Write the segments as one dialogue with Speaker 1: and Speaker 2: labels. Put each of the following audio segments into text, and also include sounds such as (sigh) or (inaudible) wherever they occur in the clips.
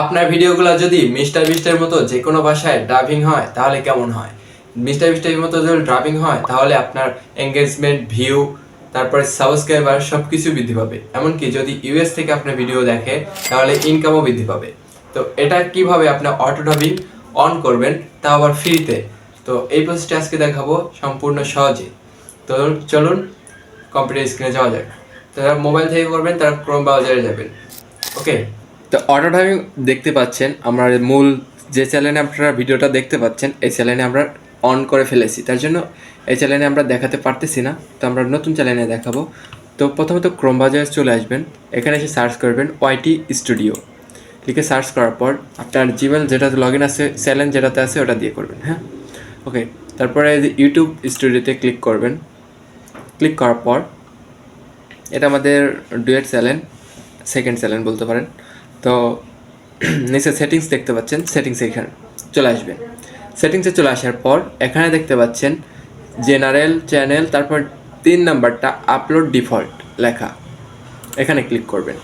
Speaker 1: আপনার ভিডিওগুলো যদি মিস্টার বিস্টের মতো যে কোনো ভাষায় ড্রাবিং হয়, তাহলে কেমন হয়? মিস্টার বিস্টের মতো যদি ড্রাবিং হয়, তাহলে আপনার এঙ্গেজমেন্ট ভিউ তারপরে সাবস্ক্রাইবার সব কিছু বৃদ্ধি পাবে। এমনকি যদি ইউএস থেকে আপনার ভিডিও দেখে, তাহলে ইনকামও বৃদ্ধি পাবে। তো এটা কীভাবে আপনার অটো ড্রাবিং অন করবেন, তা আবার ফ্রিতে তো এই প্রসেসটা আজকে দেখাবো সম্পূর্ণ সহজে। তো চলুন কম্পিউটার স্ক্রিনে যাওয়া যাক। যারা মোবাইল থেকে করবেন, তারা ক্রোম ব্রাউজারে যাবেন। ওকে তো অটো ড্রাইভিং দেখতে পাচ্ছেন, আমরা মূল যে চ্যানেলে আপনারা ভিডিওটা দেখতে পাচ্ছেন, এই চ্যানেলে আমরা অন করে ফেলেছি। তার জন্য এই চ্যানেলে আমরা দেখাতে পারতেছি না, তো আমরা নতুন চ্যানেলে দেখাবো। তো প্রথমত ক্রোম ব্রাউজারে চলে আসবেন, এখানে এসে সার্চ করবেন ওয়াইটি স্টুডিও লিখে সার্চ করার পর আপনার জিমেল যেটাতে লগ ইন আছে চ্যানেল যেটাতে আছে, ওটা দিয়ে করবেন হ্যাঁ? ওকে তারপরে ইউটিউব স্টুডিওতে ক্লিক করবেন। ক্লিক করার পর, এটা আমাদের ডুয়েট চ্যানেল সেকেন্ড চ্যানেল বলতে পারেন। তো (clears throat) নিচে সেটিংস দেখতে পাচ্ছেন সেটিংস এখানে চলে আসবেন সেটিংসে চলে আসার পর এখানে দেখতে পাচ্ছেন জেনারেল চ্যানেল তারপর তিন নাম্বারটা আপলোড ডিফল্ট লেখা। এখানে ক্লিক করবেন।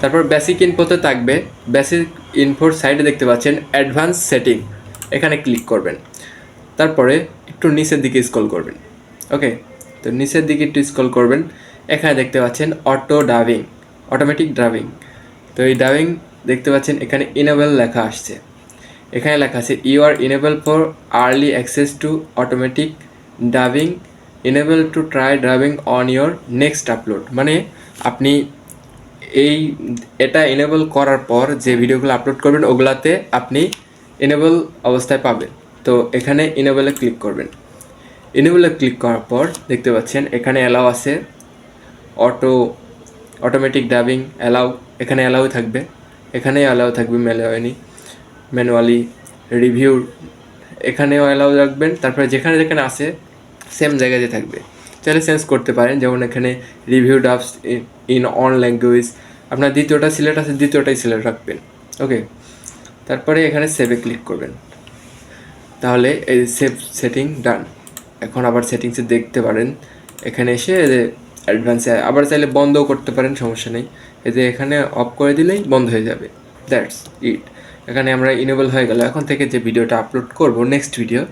Speaker 1: তারপর বেসিক ইনফোতে থাকবে বেসিক ইনফোর সাইডে দেখতে পাচ্ছেন অ্যাডভান্স সেটিং এখানে ক্লিক করবেন। তারপরে একটু নিচের দিকে স্ক্রল করবেন। ওকে তো নিচের দিকে একটু স্ক্রল করবেন, এখানে দেখতে পাচ্ছেন অটো ড্রাইভিং অটোমেটিক ড্রাইভিং তো এই ডাবিং দেখতে পাচ্ছেন, এখানে ইনেবল লেখা আসছে। এখানে লেখা আছে you are enable for early access to automatic dubbing enable to try driving on your next upload মানে আপনি এই, এটা এনেবল করার পর যে ভিডিওগুলো আপলোড করবেন, ওগুলাতে আপনি এনেবল অবস্থায় পাবেন। তো এখানে এনেবলে ক্লিক করবেন। এনেবলে ক্লিক করার পর দেখতে পাচ্ছেন, এখানে অ্যালাউ আছে অটো অটোমেটিক ডাবিং অ্যালাউ এখানে অ্যালাউ থাকবে। এখানেই অ্যালাউ থাকবে ম্যানুয়ালি ম্যানুয়ালি রিভিউ এখানেও অ্যালাউ রাখবেন। তারপরে যেখানে যেখানে আসে সেম জায়গাতে থাকবে। চাইলে চেঞ্জ করতে পারেন। যেমন এখানে review dubs in on language আপনার দ্বিতীয়টা সিলেক্ট আছে, দ্বিতীয়টাই সিলেক্ট রাখবেন। ওকে তারপরে এখানে সেভে ক্লিক করবেন। তাহলে এই সেভ সেটিং ডান এখন আবার সেটিংসে দেখতে পারেন। এখানে এসে অ্যাডভান্সে আবার চাইলে বন্ধও করতে পারেন, সমস্যা নেই। এই যে এখানে অফ করে দিলেই বন্ধ হয়ে যাবে। That's it. এখানে আমরা ইনেবল হয়ে গেল। এখন থেকে যে ভিডিওটা আপলোড করব নেক্সট ভিডিও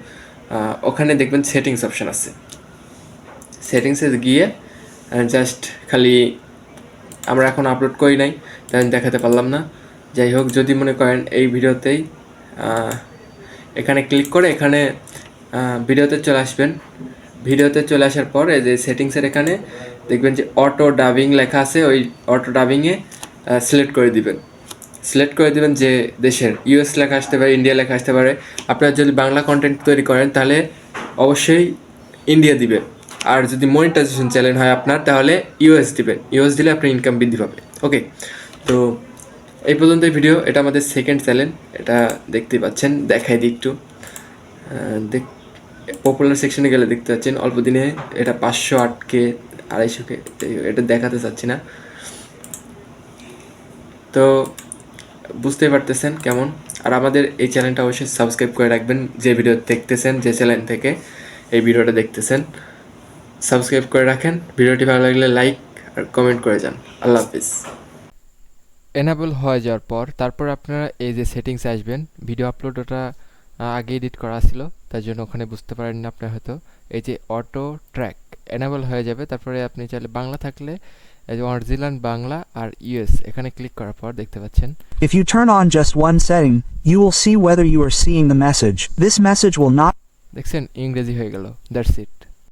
Speaker 1: ওখানে দেখবেন সেটিংস অপশান আছে। সেটিংসে গিয়ে জাস্ট খালি আমরা এখন আপলোড করি নাই, তাই দেখাতে পারলাম না। যাই হোক, যদি মনে করেন এই ভিডিওতেই এখানে ক্লিক করে এখানে ভিডিওতে চলে আসবেন। ভিডিওতে চলে আসার পর এই যে সেটিংসের এখানে দেখবেন যে অটো ডাবিং লেখা আছে, ওই অটো ডাবিংয়ে সিলেক্ট করে দিবেন। সিলেক্ট করে দিবেন যে দেশের ইউএস লেখা আসতে পারে ইন্ডিয়া লেখা আসতে পারে। আপনারা যদি বাংলা কন্টেন্ট তৈরি করেন, তাহলে অবশ্যই ইন্ডিয়া দিবেন। আর যদি মনিটাইজেশন চ্যানেল হয় আপনার, তাহলে ইউএস দিবেন। ইউএস দিলে আপনার ইনকাম বৃদ্ধি পাবে। ওকে তো এই পর্যন্ত ভিডিও এটা আমাদের সেকেন্ড চ্যানেল এটা দেখতে পাচ্ছেন, দেখাই দিই একটু। দেখ পপুলার সেকশনে গেলে দেখতে পাচ্ছেন, অল্প দিনে এটা পাঁচশো আটকে আড়াইশোকে এটা দেখাতে চাচ্ছি না। তো বুঝতেই পারতেছেন কেমন। আর আমাদের এই চ্যানেলটা অবশ্যই সাবস্ক্রাইব করে রাখবেন, যে ভিডিও দেখতেছেন, যে চ্যানেল থেকে এই ভিডিওটা দেখতেছেন। সাবস্ক্রাইব করে রাখেন, ভিডিওটি ভালো লাগলে লাইক আর কমেন্ট করে যান। আল্লাহ হাফিজ।
Speaker 2: এনাবেল হয়ে যাওয়ার পর তারপর আপনারা এই যে সেটিংস আসবেন ভিডিও আপলোড ওটা আগে এডিট করা ছিল, তার জন্য ওখানে বুঝতে পারেন না আপনার হয়তো। এই যে অটো ট্র্যাক এনাবেল হয়ে যাবে তারপরে আপনি চাইলে বাংলা থাকলে এই যে অরিজিনাল বাংলা আর ইউএস এখানে ক্লিক করার পর দেখতে পাচ্ছেন
Speaker 3: If you turn on just one setting, you will see whether you are seeing the message. This message will not
Speaker 2: দেখছেন ইংরেজি হয়ে গেল দ্যাটস ইট